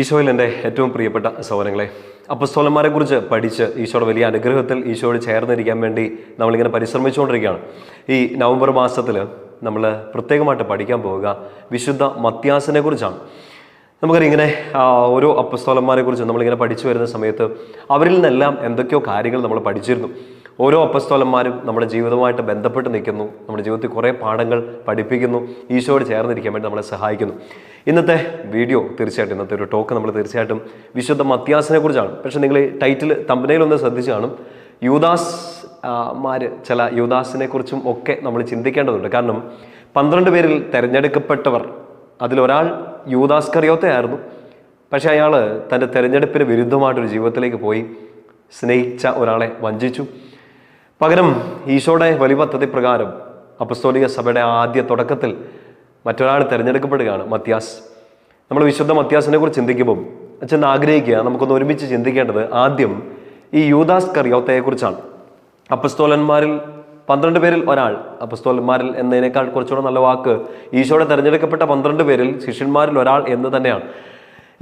ഈശോയിൽ എന്റെ ഏറ്റവും പ്രിയപ്പെട്ട സഹോദരങ്ങളെ അപ്പസ്തോലന്മാരെ കുറിച്ച് പഠിച്ച് ഈശോയുടെ വലിയ അനുഗ്രഹത്തിൽ ഈശോയോട് ചേർന്നിരിക്കാൻ വേണ്ടി നമ്മളിങ്ങനെ പരിശ്രമിച്ചുകൊണ്ടിരിക്കുകയാണ്. ഈ നവംബർ മാസത്തിൽ നമ്മൾ പ്രത്യേകമായിട്ട് പഠിക്കാൻ പോവുക വിശുദ്ധ മത്യാസിനെ കുറിച്ചാണ്. നമുക്കറിയാം ഇങ്ങനെ ഓരോ അപ്പസ്തോലന്മാരെ കുറിച്ച് നമ്മളിങ്ങനെ പഠിച്ചു വരുന്ന സമയത്ത് അവരിൽ നിന്നെല്ലാം എന്തൊക്കെയോ കാര്യങ്ങൾ നമ്മൾ പഠിച്ചിരുന്നു. ഓരോ അപ്പസ്തോലന്മാരും നമ്മുടെ ജീവിതവുമായിട്ട് ബന്ധപ്പെട്ട് നിൽക്കുന്നു. നമ്മുടെ ജീവിതത്തിൽ കുറേ പാഠങ്ങൾ പഠിപ്പിക്കുന്നു. ഈശോയോട് ചേർന്നിരിക്കാൻ വേണ്ടി നമ്മളെ സഹായിക്കുന്നു. ഇന്നത്തെ വീഡിയോ തീർച്ചയായിട്ടും ഇന്നത്തെ ഒരു ടോക്ക് നമ്മൾ തീർച്ചയായിട്ടും വിശുദ്ധ മത്യാസിനെ കുറിച്ചാണ്. പക്ഷേ നിങ്ങൾ ടൈറ്റിൽ തമ്പനയിലൊന്ന് ശ്രദ്ധിച്ചു കാണും. യൂദാസ് മാര് ചില യൂദാസിനെ കുറിച്ചും ഒക്കെ നമ്മൾ ചിന്തിക്കേണ്ടതുണ്ട്. കാരണം പന്ത്രണ്ട് പേരിൽ തിരഞ്ഞെടുക്കപ്പെട്ടവർ അതിലൊരാൾ യൂദാസ് കറിയോത്തയായിരുന്നു പക്ഷേ അയാൾ തന്റെ തിരഞ്ഞെടുപ്പിന് വിരുദ്ധമായിട്ടൊരു ജീവിതത്തിലേക്ക് പോയി. സ്നേഹിച്ച ഒരാളെ വഞ്ചിച്ചു. പകരം ഈശോയുടെ വലിയ പദ്ധതി പ്രകാരം അപ്പസ്തോലിക സഭയുടെ ആദ്യ തുടക്കത്തിൽ മറ്റൊരാൾ തിരഞ്ഞെടുക്കപ്പെടുകയാണ് മത്യാസ്. നമ്മൾ വിശുദ്ധ മത്യാസിനെ കുറിച്ച് ചിന്തിക്കുമ്പോൾ അച്ഛൻ ആഗ്രഹിക്കുക നമുക്കൊന്ന് ഒരുമിച്ച് ചിന്തിക്കേണ്ടത് ആദ്യം ഈ യൂദാസ് കറിയോത്തയെക്കുറിച്ചാണ് അപ്പസ്തോലന്മാരിൽ പന്ത്രണ്ട് പേരിൽ ഒരാൾ അപ്പസ്തോലന്മാരിൽ എന്നതിനേക്കാൾ കുറച്ചുകൂടെ നല്ല വാക്ക് ഈശോയുടെ തിരഞ്ഞെടുക്കപ്പെട്ട പന്ത്രണ്ട് പേരിൽ ശിഷ്യന്മാരിൽ ഒരാൾ എന്ന് തന്നെയാണ്.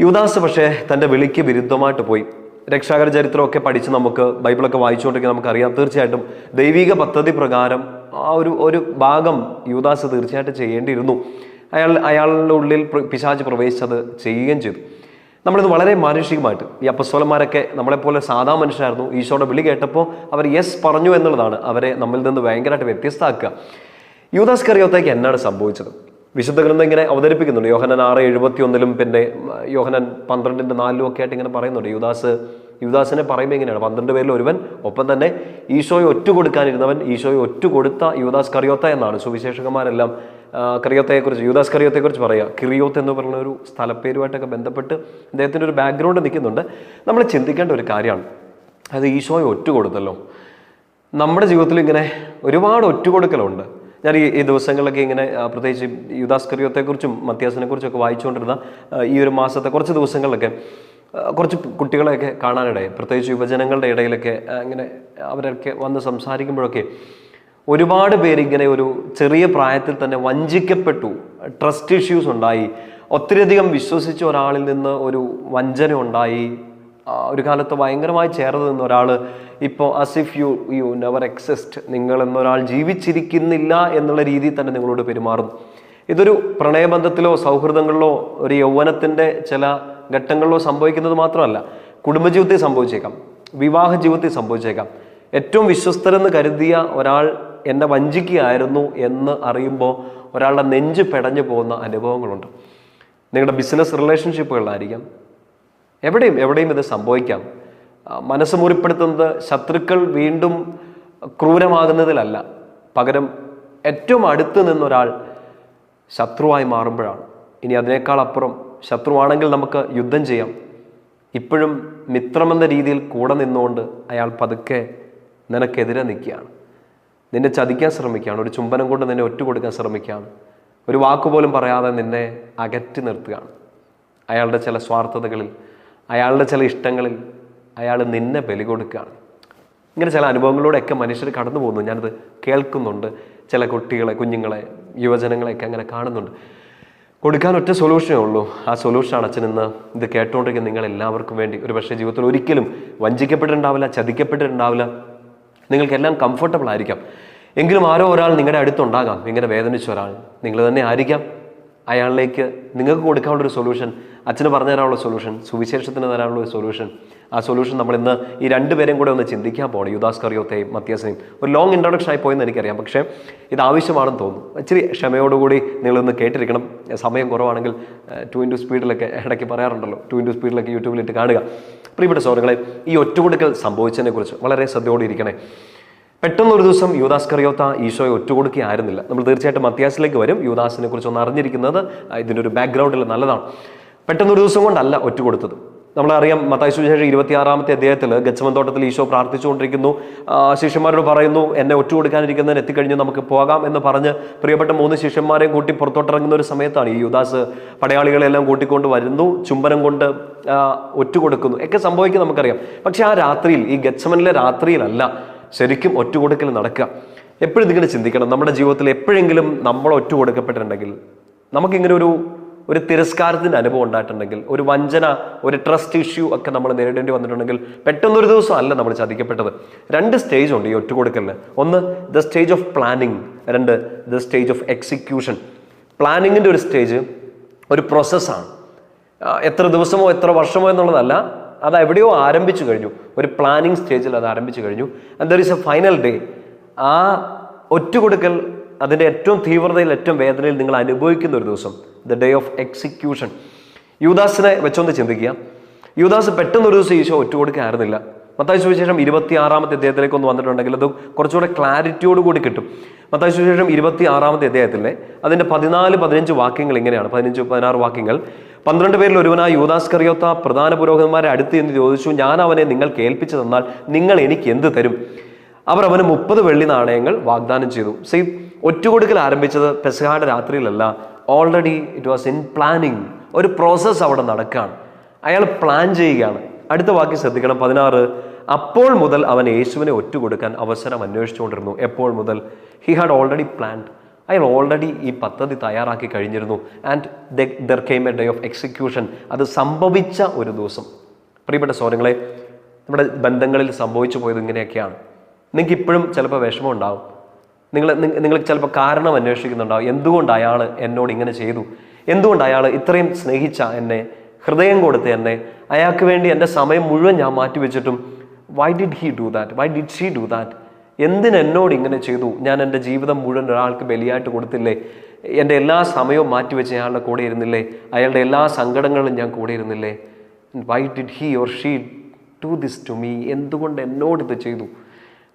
യുദാസ് പക്ഷേ തന്റെ വിളിക്ക് വിരുദ്ധമായിട്ട് പോയി. രക്ഷാകര ചരിത്രമൊക്കെ പഠിച്ച് നമുക്ക് ബൈബിളൊക്കെ വായിച്ചുകൊണ്ടിരിക്കുക നമുക്കറിയാം. തീർച്ചയായിട്ടും ദൈവിക പദ്ധതി പ്രകാരം ആ ഒരു ഒരു ഭാഗം യുവദാസ് തീർച്ചയായിട്ടും ചെയ്യേണ്ടിയിരുന്നു. അയാൾ അയാളുടെ ഉള്ളിൽ പിശാച്ച് പിശാച് പ്രവേശിച്ചത് ചെയ്യുകയും ചെയ്തു. നമ്മളിത് വളരെ മാനുഷികമായിട്ട് ഈ അപ്പസ്വലന്മാരൊക്കെ നമ്മളെപ്പോലെ സാധാ മനുഷ്യരായിരുന്നു. ഈശോയുടെ വിളി കേട്ടപ്പോൾ അവർ യെസ് പറഞ്ഞു എന്നുള്ളതാണ് അവരെ നമ്മിൽ നിന്ന് ഭയങ്കരമായിട്ട് വ്യത്യസ്തമാക്കുക. യൂദാസ് കറിയോത്തേക്ക് എന്നാണ് സംഭവിച്ചത്? വിശുദ്ധ ഗ്രന്ഥം ഇങ്ങനെ അവതരിപ്പിക്കുന്നുണ്ട്. യോഹനൻ ആറ് എഴുപത്തി ഒന്നിലും പിന്നെ യോഹനൻ പന്ത്രണ്ടിന്റെ നാലിലും ഒക്കെ ആയിട്ട് ഇങ്ങനെ പറയുന്നുണ്ട്. യുദാസ് യുദാസിനെ പറയുമ്പോൾ എങ്ങനെയാണ് പന്ത്രണ്ട് പേരിൽ ഒരുവൻ ഒപ്പം തന്നെ ഈശോയെ ഒറ്റ കൊടുക്കാനിരുന്നവൻ ഈശോയെ ഒറ്റ കൊടുത്ത യുദാസ് കറിയോത്ത എന്നാണ്. സുവിശേഷകന്മാരെല്ലാം കറിയോത്തയെക്കുറിച്ച് യൂദാസ് കറിയോത്തയെക്കുറിച്ച് പറയുക. കിറിയോത്ത് എന്ന് പറയുന്ന ഒരു സ്ഥലപ്പേരുമായിട്ടൊക്കെ ബന്ധപ്പെട്ട് അദ്ദേഹത്തിന്റെ ഒരു ബാക്ക്ഗ്രൗണ്ട് നിൽക്കുന്നുണ്ട്. നമ്മൾ ചിന്തിക്കേണ്ട ഒരു കാര്യമാണ്. അത് ഈശോയെ ഒറ്റ കൊടുത്തല്ലോ. നമ്മുടെ ജീവിതത്തിൽ ഇങ്ങനെ ഒരുപാട് ഒറ്റുകൊടുക്കലുണ്ട് ഞാൻ ഈ ഈ ദിവസങ്ങളിലൊക്കെ ഇങ്ങനെ പ്രത്യേകിച്ച് യുദാസ്കറിയത്തെക്കുറിച്ചും മത്യാസിനെ കുറിച്ചൊക്കെ വായിച്ചുകൊണ്ടിരുന്ന ഈ ഒരു മാസത്തെ കുറച്ച് ദിവസങ്ങളിലൊക്കെ കുറച്ച് കുട്ടികളെയൊക്കെ കാണാനിടയായി. പ്രത്യേകിച്ച് യുവജനങ്ങളുടെ ഇടയിലൊക്കെ ഇങ്ങനെ അവരൊക്കെ വന്ന് സംസാരിക്കുമ്പോഴൊക്കെ ഒരുപാട് പേര് ഇങ്ങനെ ഒരു ചെറിയ പ്രായത്തിൽ തന്നെ വഞ്ചിക്കപ്പെട്ടു. ട്രസ്റ്റ് ഇഷ്യൂസ് ഉണ്ടായി. ഒത്തിരിയധികം വിശ്വസിച്ച ഒരാളിൽ നിന്ന് ഒരു വഞ്ചന ഉണ്ടായി. ഒരു കാലത്ത് ഭയങ്കരമായി ചേർന്ന് നിന്ന ഒരാൾ ഇപ്പോൾ as if you you never exist നിങ്ങൾ എന്നൊരാൾ ജീവിച്ചിരിക്കുന്നില്ല എന്നുള്ള രീതിയിൽ തന്നെ നിങ്ങളോട് പെരുമാറുന്നു. ഇതൊരു പ്രണയബന്ധത്തിലോ സൗഹൃദങ്ങളിലോ ഒരു യൗവനത്തിന്റെ ചില ഘട്ടങ്ങളിലോ സംഭവിക്കുന്നത് മാത്രമല്ല കുടുംബജീവിതത്തിൽ സംഭവിച്ചേക്കാം വിവാഹ ജീവിതത്തിൽ സംഭവിച്ചേക്കാം. ഏറ്റവും വിശ്വസ്തരെന്ന് കരുതിയ ഒരാൾ എന്നെ വഞ്ചിക്കുകയായിരുന്നു എന്ന് അറിയുമ്പോൾ ഒരാളുടെ നെഞ്ച് പെടഞ്ഞു പോകുന്ന അനുഭവങ്ങളുണ്ട്. നിങ്ങളുടെ ബിസിനസ് റിലേഷൻഷിപ്പുകളിലായിരിക്കാം എവിടെയും എവിടെയും ഇത് സംഭവിക്കാം. മനസ്സ് മുറിപ്പെടുത്തുന്നത് ശത്രുക്കൾ വീണ്ടും ക്രൂരമാകുന്നതിലല്ല. പകരം ഏറ്റവും അടുത്ത് നിന്നൊരാൾ ശത്രുവായി മാറുമ്പോഴാണ്. ഇനി അതിനേക്കാൾ അപ്പുറം ശത്രുവാണെങ്കിൽ നമുക്ക് യുദ്ധം ചെയ്യാം. ഇപ്പോഴും മിത്രമെന്ന രീതിയിൽ കൂടെ നിന്നുകൊണ്ട് അയാൾ പതുക്കെ നിനക്കെതിരെ നിൽക്കുകയാണ്. നിന്നെ ചതിക്കാൻ ശ്രമിക്കുകയാണ്. ഒരു ചുംബനം കൊണ്ട് നിന്നെ ഒറ്റ കൊടുക്കാൻ ശ്രമിക്കുകയാണ്. ഒരു വാക്കുപോലും പറയാതെ നിന്നെ അകറ്റി നിർത്തുകയാണ്. അയാളുടെ ചില സ്വാർത്ഥതകളിൽ അയാളുടെ ചില ഇഷ്ടങ്ങളിൽ അയാൾ നിന്നെ ബലി കൊടുക്കുകയാണ്. ഇങ്ങനെ ചില അനുഭവങ്ങളിലൂടെയൊക്കെ മനുഷ്യർ കടന്നു പോകുന്നു. ഞാനത് കേൾക്കുന്നുണ്ട്. ചില കുട്ടികളെ കുഞ്ഞുങ്ങളെ യുവജനങ്ങളെയൊക്കെ അങ്ങനെ കാണുന്നുണ്ട്. കൊടുക്കാൻ ഒറ്റ സൊല്യൂഷനേ ഉള്ളൂ. ആ സൊല്യൂഷനാണ് അച്ഛൻ ഇന്ന് ഇത് കേട്ടുകൊണ്ടിരിക്കുന്ന നിങ്ങൾ എല്ലാവർക്കും വേണ്ടി. ഒരു പക്ഷേ ജീവിതത്തിൽ ഒരിക്കലും വഞ്ചിക്കപ്പെട്ടിട്ടുണ്ടാവില്ല ചതിക്കപ്പെട്ടിട്ടുണ്ടാവില്ല. നിങ്ങൾക്കെല്ലാം കംഫർട്ടബിൾ ആയിരിക്കാം. എങ്കിലും ആരോ ഒരാൾ നിങ്ങളുടെ അടുത്തുണ്ടാകാം. ഇങ്ങനെ വേദനിച്ച ഒരാൾ. നിങ്ങൾ തന്നെ ആയിരിക്കാം. അയാളിലേക്ക് നിങ്ങൾക്ക് കൊടുക്കാനുള്ള ഒരു സൊല്യൂഷൻ അച്ഛന് പറഞ്ഞു തരാനുള്ള സൊല്യൂഷൻ സുവിശേഷത്തിന് തരാനുള്ള ഒരു സൊല്യൂഷൻ ആ സൊല്യൂഷൻ നമ്മൾ ഇന്ന് ഈ രണ്ടുപേരെയും കൂടെ ഒന്ന് ചിന്തിക്കാൻ പോകണം യുദാസ് കറിയോത്തെയും മത്യാസിനെയും. ഒരു ലോങ് ഇൻട്രൊഡക്ഷൻ ആയി പോയെന്ന് എനിക്കറിയാം. പക്ഷേ ഇത് ആവശ്യമാണെന്ന് തോന്നുന്നു. ഇച്ചിരി ക്ഷമയോടുകൂടി നിങ്ങളിന്ന് കേട്ടിരിക്കണം. സമയം കുറവാണെങ്കിൽ ടു ഇന്റു സ്പീഡിലൊക്കെ ഇടയ്ക്ക് പറയാറുണ്ടല്ലോ. ടു ഇന്റു സ്പീഡിലൊക്കെ യൂട്യൂബിലിട്ട് കാണുക. പ്രിയപ്പെട്ട സോറുകളെ ഈ ഒറ്റുകൊടുക്കൽ സംഭവിച്ചതിനെക്കുറിച്ച് വളരെ ശ്രദ്ധയോടെ ഇരിക്കണേ. പെട്ടെന്ന് ഒരു ദിവസം യുവദാസ് കറിയോത്ത ഈശോയെ ഒറ്റുകൊടുക്കുകയായിരുന്നില്ല. നമ്മൾ തീർച്ചയായിട്ടും മത്യാസിലേക്ക് വരും. യുവദാസിനെ കുറിച്ച് ഒന്ന് അറിഞ്ഞിരിക്കുന്നത് ഇതിന്റെ ഒരു ബാക്ക്ഗ്രൗണ്ടിൽ നല്ലതാണ്. പെട്ടെന്നൊരു ദിവസം കൊണ്ടല്ല ഒറ്റുകൊടുത്തത്. നമ്മളറിയാം മത്തായി സുവിശേഷം ഇരുപത്തിയാറാമത്തെ അദ്ദേഹത്തിൽ ഗച്ചമൻ തോട്ടത്തിൽ ഈശോ പ്രാർത്ഥിച്ചുകൊണ്ടിരിക്കുന്നു. ശിഷ്യന്മാരോട് പറയുന്നു എന്നെ ഒറ്റുകൊടുക്കാനിരിക്കുന്നതിന് എത്തിക്കഴിഞ്ഞ് നമുക്ക് പോകാം എന്ന് പറഞ്ഞ് പ്രിയപ്പെട്ട മൂന്ന് ശിഷ്യന്മാരെയും കൂട്ടി പുറത്തോട്ടിറങ്ങുന്ന ഒരു സമയത്താണ് ഈ യുദാസ് പടയാളികളെല്ലാം കൂട്ടിക്കൊണ്ട് വരുന്നു. ചുംബനം കൊണ്ട് ഒറ്റ ഒറ്റുകൊടുക്കുന്നു. ഒക്കെ സംഭവിക്കും നമുക്കറിയാം. പക്ഷേ ആ രാത്രിയിൽ ഈ ഗച്ചമനിലെ രാത്രിയിലല്ല ശരിക്കും ഒറ്റുകൊടുക്കൽ നടക്കുക. എപ്പോഴും നിങ്ങൾ ചിന്തിക്കണം. നമ്മുടെ ജീവിതത്തിൽ എപ്പോഴെങ്കിലും നമ്മൾ ഒറ്റ കൊടുക്കപ്പെട്ടിട്ടുണ്ടെങ്കിൽ നമുക്കിങ്ങനെ ഒരു ഒരു തിരസ്കാരത്തിന്റെ അനുഭവം ഉണ്ടായിട്ടുണ്ടെങ്കിൽ ഒരു വഞ്ചന ഒരു ട്രസ്റ്റ് ഇഷ്യൂ ഒക്കെ നമ്മൾ നേരിടേണ്ടി വന്നിട്ടുണ്ടെങ്കിൽ പെട്ടെന്നൊരു ദിവസം അല്ല നമ്മൾ ചതിക്കപ്പെട്ടത്. രണ്ട് സ്റ്റേജ് ഉണ്ട് ഈ ഒറ്റുകൊടുക്കലിന്. ഒന്ന് ദ സ്റ്റേജ് ഓഫ് പ്ലാനിങ് രണ്ട് ദ സ്റ്റേജ് ഓഫ് എക്സിക്യൂഷൻ പ്ലാനിങ്ങിന്റെ ഒരു സ്റ്റേജ് ഒരു പ്രോസസ്സാണ് എത്ര ദിവസമോ എത്ര വർഷമോ എന്നുള്ളതല്ല അത് എവിടെയോ ആരംഭിച്ചു കഴിഞ്ഞു. ഒരു പ്ലാനിങ് സ്റ്റേജിൽ അത് ആരംഭിച്ചു കഴിഞ്ഞു. And there is a final day ആ ഒറ്റുകൊടുക്കൽ അതിന്റെ ഏറ്റവും തീവ്രതയിൽ ഏറ്റവും വേദനയിൽ നിങ്ങൾ അനുഭവിക്കുന്ന ഒരു ദിവസം. ദ ഡേ ഓഫ് എക്സിക്യൂഷൻ യൂദാസിനെ വെച്ചൊന്ന് ചിന്തിക്കുക. യൂദാസ് പെട്ടെന്ന് ഒരു ദിവസം ഈശോ ഒറ്റുകൊടുക്കായിരുന്നില്ല. മത്തായി സുവിശേഷം ഇരുപത്തി ആറാമത്തെ അധ്യായത്തിലേക്ക് ഒന്ന് വന്നിട്ടുണ്ടെങ്കിൽ അത് കുറച്ചുകൂടെ ക്ലാരിറ്റിയോട് കൂടി കിട്ടും. മത്തായി സുവിശേഷം ഇരുപത്തി ആറാമത്തെ അധ്യായത്തിലെ അതിന്റെ പതിനാല് പതിനഞ്ച് വാക്യങ്ങൾ ഇങ്ങനെയാണ്. പതിനഞ്ച് പതിനാറ് വാക്യങ്ങൾ. പന്ത്രണ്ട് പേരിൽ ഒരുവനായ യൂദാസ് കറിയോത്ത പ്രധാന പുരോഹിതന്മാരെ അടുത്ത് എന്ന് ചോദിച്ചു ഞാൻ അവനെ നിങ്ങൾ കേൾപ്പിച്ചു തന്നാൽ നിങ്ങൾ എനിക്ക് എന്ത് തരും? അവർ അവന് മുപ്പത് വെള്ളി നാണയങ്ങൾ വാഗ്ദാനം ചെയ്തു. സി ഒറ്റുകൊടുക്കൽ ആരംഭിച്ചത് പെസഹായുടെ രാത്രിയിലല്ല. Already it was in planning ഒരു പ്രോസസ്സ് അവിടെ നടക്കുകയാണ്. അയാൾ പ്ലാൻ ചെയ്യുകയാണ്. അടുത്ത വാക്യം ശ്രദ്ധിക്കണം. പതിനാറ് അപ്പോൾ മുതൽ അവൻ യേശുവിനെ ഒറ്റുകൊടുക്കാൻ അവസരം അന്വേഷിച്ചുകൊണ്ടിരുന്നു. എപ്പോൾ മുതൽ? ഹി ഹാഡ് ഓൾറെഡി പ്ലാൻഡ് അയാൾ ഓൾറെഡി ഈ പദ്ധതി തയ്യാറാക്കി കഴിഞ്ഞിരുന്നു. And there came a day of execution അത് സംഭവിച്ച ഒരു ദിവസം. പ്രിയപ്പെട്ട സോരങ്ങളെ നമ്മുടെ ബന്ധങ്ങളിൽ സംഭവിച്ചു പോയത് ഇങ്ങനെയൊക്കെയാണ്. നിങ്ങൾക്ക് ഇപ്പോഴും ചിലപ്പോൾ വിഷമം ഉണ്ടാവും. നിങ്ങൾ നിങ്ങൾക്ക് ചിലപ്പോൾ കാരണം അന്വേഷിക്കുന്നുണ്ടാവും. എന്തുകൊണ്ട് അയാൾ എന്നോട് ഇങ്ങനെ ചെയ്തു? എന്തുകൊണ്ട് അയാൾ ഇത്രയും സ്നേഹിച്ച എന്നെ ഹൃദയം കൊടുത്ത് എന്നെ അയാൾക്ക് വേണ്ടി എന്റെ സമയം മുഴുവൻ ഞാൻ മാറ്റിവെച്ചിട്ടും why did he do that why did she do that എന്തിന് എന്നോട് ഇങ്ങനെ ചെയ്തു? ഞാൻ എന്റെ ജീവിതം മുഴുവൻ ഒരാൾക്ക് ബലിയായിട്ട് കൊടുത്തില്ലേ? എന്റെ എല്ലാ സമയവും മാറ്റിവെച്ച് അയാളുടെ കൂടെ ഇരുന്നില്ലേ? അയാളുടെ എല്ലാ സങ്കടങ്ങളും ഞാൻ കൂടെ ഇരുന്നില്ലേ? Why did he or she do this to me എന്തുകൊണ്ട് എന്നോട് ഇത് ചെയ്തു?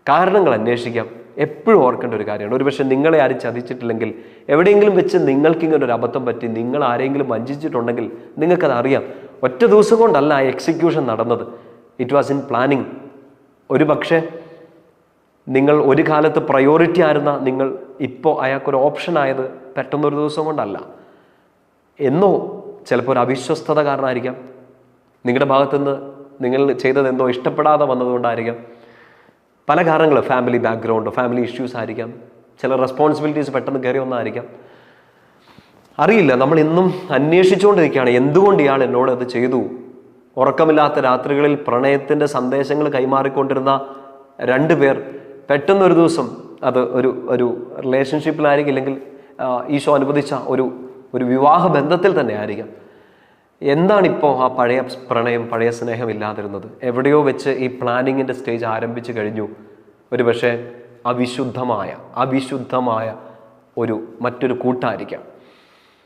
കാരണങ്ങൾ അന്വേഷിക്കാം. എപ്പോഴും ഓർക്കേണ്ട ഒരു കാര്യമാണ്. ഒരുപക്ഷെ നിങ്ങളെ ആരും ചതിച്ചിട്ടില്ലെങ്കിൽ എവിടെയെങ്കിലും വെച്ച് നിങ്ങൾക്ക് ഇങ്ങനെ ഒരു അബദ്ധം പറ്റി നിങ്ങൾ ആരെങ്കിലും വഞ്ചിച്ചിട്ടുണ്ടെങ്കിൽ നിങ്ങൾക്കത് അറിയാം. ഒറ്റ ദിവസം കൊണ്ടല്ല ആ എക്സിക്യൂഷൻ നടന്നത്. ഇറ്റ് വാസ് ഇൻ പ്ലാനിങ് ഒരു പക്ഷേ നിങ്ങൾ ഒരു കാലത്ത് പ്രയോറിറ്റി ആയിരുന്ന നിങ്ങൾ ഇപ്പോൾ അയാൾക്കൊരു ഓപ്ഷൻ ആയത് പെട്ടെന്നൊരു ദിവസം കൊണ്ടല്ല. എന്നോ ചിലപ്പോൾ ഒരു അവിശ്വസ്തത കാരണമായിരിക്കാം നിങ്ങളുടെ ഭാഗത്തുനിന്ന് നിങ്ങൾ ചെയ്തത് എന്തോ ഇഷ്ടപ്പെടാതെ വന്നതുകൊണ്ടായിരിക്കാം പല കാരണങ്ങൾ ഫാമിലി ബാക്ക്ഗ്രൗണ്ട് ഫാമിലി ഇഷ്യൂസ് ആയിരിക്കാം. ചില റെസ്പോൺസിബിലിറ്റീസ് പെട്ടെന്ന് കയറി വന്നായിരിക്കാം. അറിയില്ല നമ്മൾ ഇന്നും അന്വേഷിച്ചുകൊണ്ടിരിക്കുകയാണ്. എന്തുകൊണ്ട് ഇയാൾ എന്നോട് അത് ചെയ്തു? ഉറക്കമില്ലാത്ത രാത്രികളിൽ പ്രണയത്തിന്റെ സന്ദേശങ്ങൾ കൈമാറിക്കൊണ്ടിരുന്ന രണ്ട് പേർ പെട്ടെന്നൊരു ദിവസം അത് ഒരു ഒരു റിലേഷൻഷിപ്പിലായിരിക്കും ഇല്ലെങ്കിൽ ഈശോ അനുവദിച്ച ഒരു ഒരു വിവാഹ ബന്ധത്തിൽ തന്നെ ആയിരിക്കാം. എന്താണിപ്പോൾ ആ പഴയ പ്രണയം പഴയ സ്നേഹം ഇല്ലാതിരുന്നത് എവിടെയോ വെച്ച് ഈ പ്ലാനിങ്ങിന്റെ സ്റ്റേജ് ആരംഭിച്ചു കഴിഞ്ഞു. ഒരു പക്ഷേ അവിശുദ്ധമായ അവിശുദ്ധമായ ഒരു മറ്റൊരു കൂട്ടായിരിക്കാം.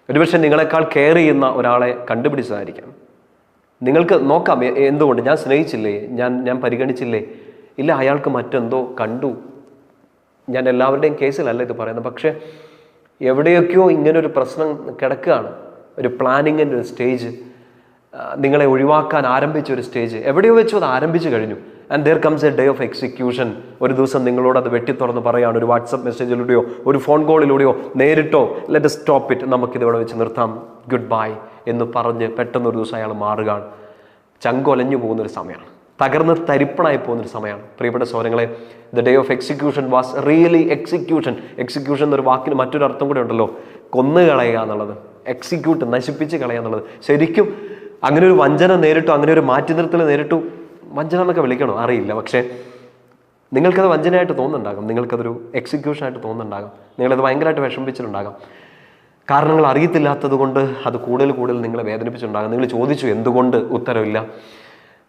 ഒരുപക്ഷെ നിങ്ങളെക്കാൾ കെയർ ചെയ്യുന്ന ഒരാളെ കണ്ടുപിടിച്ചതായിരിക്കാം. നിങ്ങൾക്ക് നോക്കാം എന്തുകൊണ്ട്? ഞാൻ സ്നേഹിച്ചില്ലേ? ഞാൻ ഞാൻ പരിഗണിച്ചില്ലേ? ഇല്ല അയാൾക്ക് മറ്റെന്തോ കണ്ടു. ഞാൻ എല്ലാവരുടെയും കേസിലല്ല ഇത് പറയുന്നത്. പക്ഷേ എവിടെയൊക്കെയോ ഇങ്ങനൊരു പ്രശ്നം കിടക്കുകയാണ്. ഒരു പ്ലാനിങ്ങിന്റെ ഒരു സ്റ്റേജ്. നിങ്ങളെ ഒഴിവാക്കാൻ ആരംഭിച്ച ഒരു സ്റ്റേജ്. എവിടെയോ വെച്ചോ അത് ആരംഭിച്ചു കഴിഞ്ഞു. And there comes a day of execution ഒരു ദിവസം നിങ്ങളോട് അത് വെട്ടിത്തുറന്ന് പറയാണ് ഒരു വാട്സപ്പ് മെസ്സേജിലൂടെയോ ഒരു ഫോൺ കോളിലൂടെയോ നേരിട്ടോ ലെറ്റ് സ്റ്റോപ്പ് ഇറ്റ് നമുക്കിതിവിടെ വെച്ച് നിർത്താം. ഗുഡ് ബൈ എന്ന് പറഞ്ഞ് പെട്ടെന്നൊരു ദിവസം അയാൾ മാറുകയാണ്. ചങ്കൊലഞ്ഞു പോകുന്നൊരു സമയമാണ്. തകർന്ന് തരിപ്പണായി പോകുന്നൊരു സമയമാണ്. പ്രിയപ്പെട്ട സോരങ്ങളെ the day of execution was really execution execution എന്നൊരു വാക്കിന് മറ്റൊരു അർത്ഥം കൂടെ ഉണ്ടല്ലോ. കൊന്നു കളയുക എന്നുള്ളത്. എക്സിക്യൂട്ട് നശിപ്പിച്ച് കളയുക എന്നുള്ളത്. ശരിക്കും അങ്ങനെ ഒരു വഞ്ചന നേരിട്ടു അങ്ങനെ ഒരു മാറ്റി നിർത്തൽ നേരിട്ടു. വഞ്ചന എന്നൊക്കെ വിളിക്കണോ? അറിയില്ല. പക്ഷേ നിങ്ങൾക്കത് വഞ്ചനയായിട്ട് തോന്നുന്നുണ്ടാകും. നിങ്ങൾക്കതൊരു എക്സിക്യൂഷനായിട്ട് തോന്നുന്നുണ്ടാകും. നിങ്ങളത് ഭയങ്കരമായിട്ട് വിഷമിപ്പിച്ചിട്ടുണ്ടാകും. കാരണങ്ങൾ അറിയത്തില്ലാത്തത് കൊണ്ട് അത് കൂടുതൽ കൂടുതൽ നിങ്ങളെ വേദനിപ്പിച്ചിട്ടുണ്ടാകും. നിങ്ങൾ ചോദിച്ചു എന്തുകൊണ്ട്? ഉത്തരവില്ല.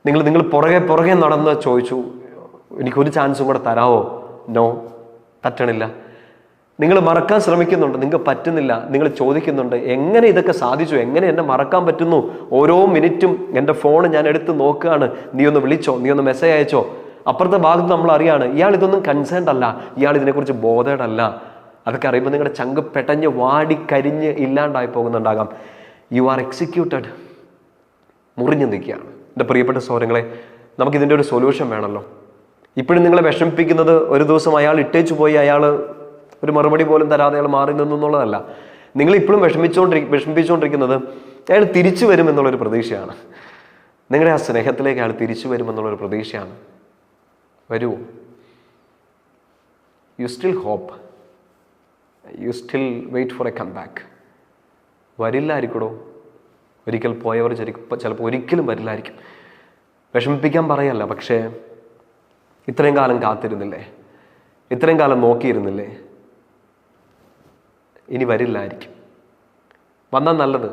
നിങ്ങൾ നിങ്ങൾ പുറകെ പുറകെ നടന്ന് ചോദിച്ചു എനിക്കൊരു ചാൻസും കൂടെ തരാവോ? നോ പറ്റണില്ല നിങ്ങൾ മറക്കാൻ ശ്രമിക്കുന്നുണ്ട് നിങ്ങൾക്ക് പറ്റുന്നില്ല നിങ്ങൾ ചോദിക്കുന്നുണ്ട് എങ്ങനെ ഇതൊക്കെ സാധിച്ചു? എങ്ങനെ എന്നെ മറക്കാൻ പറ്റുന്നു? ഓരോ മിനിറ്റും എന്റെ ഫോൺ ഞാൻ എടുത്ത് നോക്കുകയാണ്. നീ ഒന്ന് വിളിച്ചോ? നീ ഒന്ന് മെസ്സേജ് അയച്ചോ? അപ്പുറത്തെ ഭാഗത്ത് നമ്മൾ അറിയാണ് ഇയാൾ ഇതൊന്നും കൺസേൺഡ് അല്ല. ഇയാൾ ഇതിനെക്കുറിച്ച് ബോധേഡ് അല്ല. അതൊക്കെ അറിയുമ്പോൾ നിങ്ങളുടെ ചങ്ക് പെട്ടഞ്ഞ് വാടി കരിഞ്ഞ് ഇല്ലാണ്ടായി പോകുന്നുണ്ടാകാം. യു ആർ എക്സിക്യൂട്ടഡ് മുറിഞ്ഞു നിൽക്കുകയാണ്. എന്റെ പ്രിയപ്പെട്ട സൗരങ്ങളെ നമുക്കിതിന്റെ ഒരു സൊല്യൂഷൻ വേണമല്ലോ. ഇപ്പോഴും നിങ്ങളെ വിഷമിപ്പിക്കുന്നത് ഒരു ദിവസം അയാൾ ഇട്ടേച്ചു പോയി അയാൾ ഒരു മറുപടി പോലും തരാതെ അയാൾ മാറി നിന്നു എന്നുള്ളതല്ല. നിങ്ങൾ ഇപ്പോഴും വിഷമിച്ചുകൊണ്ടിരി വിഷമിപ്പിച്ചുകൊണ്ടിരിക്കുന്നത് അയാൾ തിരിച്ചു വരും വരുമെന്നുള്ളൊരു പ്രതീക്ഷയാണ്. നിങ്ങളുടെ ആ സ്നേഹത്തിലേക്ക് അയാൾ തിരിച്ചു വരും വരുമെന്നുള്ളൊരു പ്രതീക്ഷയാണ്. വരുമോ you still hope you still wait for a comeback വരില്ലായിരിക്കടോ? ഒരിക്കൽ പോയവർ ചിലപ്പോൾ ചിലപ്പോൾ ഒരിക്കലും വരില്ലായിരിക്കും. വിഷമിപ്പിക്കാൻ പറയല്ല പക്ഷേ ഇത്രയും കാലം കാത്തിരുന്നില്ലേ? ഇത്രയും കാലം നോക്കിയിരുന്നില്ലേ? ഇനി വരില്ലായിരിക്കും. വന്നാൽ നല്ലത്.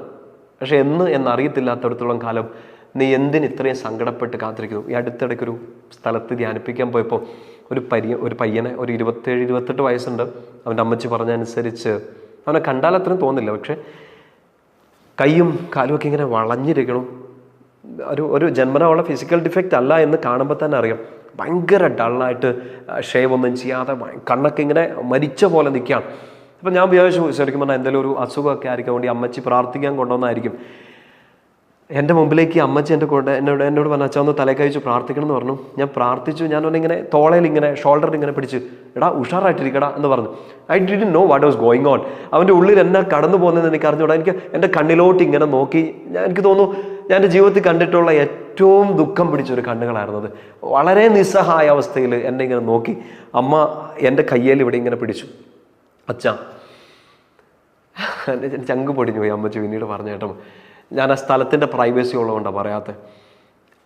പക്ഷെ എന്ന് എന്നറിയത്തില്ലാത്തടത്തോളം കാലം നീ എന്തിന് ഇത്രയും സങ്കടപ്പെട്ട് കാത്തിരിക്കുന്നു? ഈ അടുത്തിടയ്ക്ക് ഒരു സ്ഥലത്ത് ധ്യാനിപ്പിക്കാൻ പോയപ്പോൾ ഒരു പയ്യ ഒരു പയ്യനെ ഒരു ഇരുപത്തേഴ് ഇരുപത്തെട്ട് വയസ്സുണ്ട്. അവന്റെ അമ്മച്ചി പറഞ്ഞനുസരിച്ച് അവനെ കണ്ടാൽ അത്രയും തോന്നില്ല. പക്ഷെ കൈയും കാലും ഒക്കെ ഇങ്ങനെ വളഞ്ഞിരിക്കണം. ഒരു ഒരു ജന്മനമുള്ള ഫിസിക്കൽ ഡിഫക്റ്റ് അല്ല എന്ന് കാണുമ്പോൾ തന്നെ അറിയാം. ഭയങ്കര ഡള്ളായിട്ട് ഷേവ് ഒന്നും ചെയ്യാതെ കണ്ണൊക്കെ ഇങ്ങനെ മരിച്ച പോലെ നിൽക്കുകയാണ്. അപ്പം ഞാൻ വിചാരിച്ചു ശരിക്കും പറഞ്ഞാൽ എന്തെങ്കിലും ഒരു അസുഖമൊക്കെ ആയിരിക്കും വേണ്ടി അമ്മച്ചി പ്രാർത്ഥിക്കാൻ കൊണ്ടുവന്നായിരിക്കും. എന്റെ മുമ്പിലേക്ക് അമ്മച്ചി എന്റെ കൂടെ എന്നോട് എന്നോട് പറഞ്ഞു അച്ഛൻ ഒന്ന് തലേ കഴിച്ച് പ്രാർത്ഥിക്കണം എന്ന് പറഞ്ഞു. ഞാൻ പ്രാർത്ഥിച്ചു. ഞാൻ ഇങ്ങനെ തോളയിൽ ഇങ്ങനെ ഷോൾഡറിൽ ഇങ്ങനെ പിടിച്ച് എടാ ഉഷാറായിട്ടിരിക്കടാ എന്ന് പറഞ്ഞു. I did know what was going on അവന്റെ ഉള്ളിൽ എന്നെ കടന്നു പോകുന്നതെന്ന് എനിക്ക് അറിഞ്ഞൂടാ. എനിക്ക് എന്റെ കണ്ണിലോട്ട് ഇങ്ങനെ നോക്കി ഞാൻ എനിക്ക് തോന്നുന്നു ഞാൻ എന്റെ ജീവിതത്തിൽ കണ്ടിട്ടുള്ള ഏറ്റവും ദുഃഖം പിടിച്ചൊരു കണ്ണുകളായിരുന്നത്. വളരെ നിസ്സഹായ അവസ്ഥയിൽ എന്നെ ഇങ്ങനെ നോക്കി അമ്മ എന്റെ കയ്യിൽ ഇവിടെ ഇങ്ങനെ പിടിച്ചു. അച്ഛ. ചങ്ക് പൊടിഞ്ഞു പോയി അമ്മച്ചി പിന്നീട് പറഞ്ഞു കേട്ടോ. ഞാൻ ആ സ്ഥലത്തിന്റെ പ്രൈവസി ഉള്ളതുകൊണ്ടാണ് പറയാത്തത്.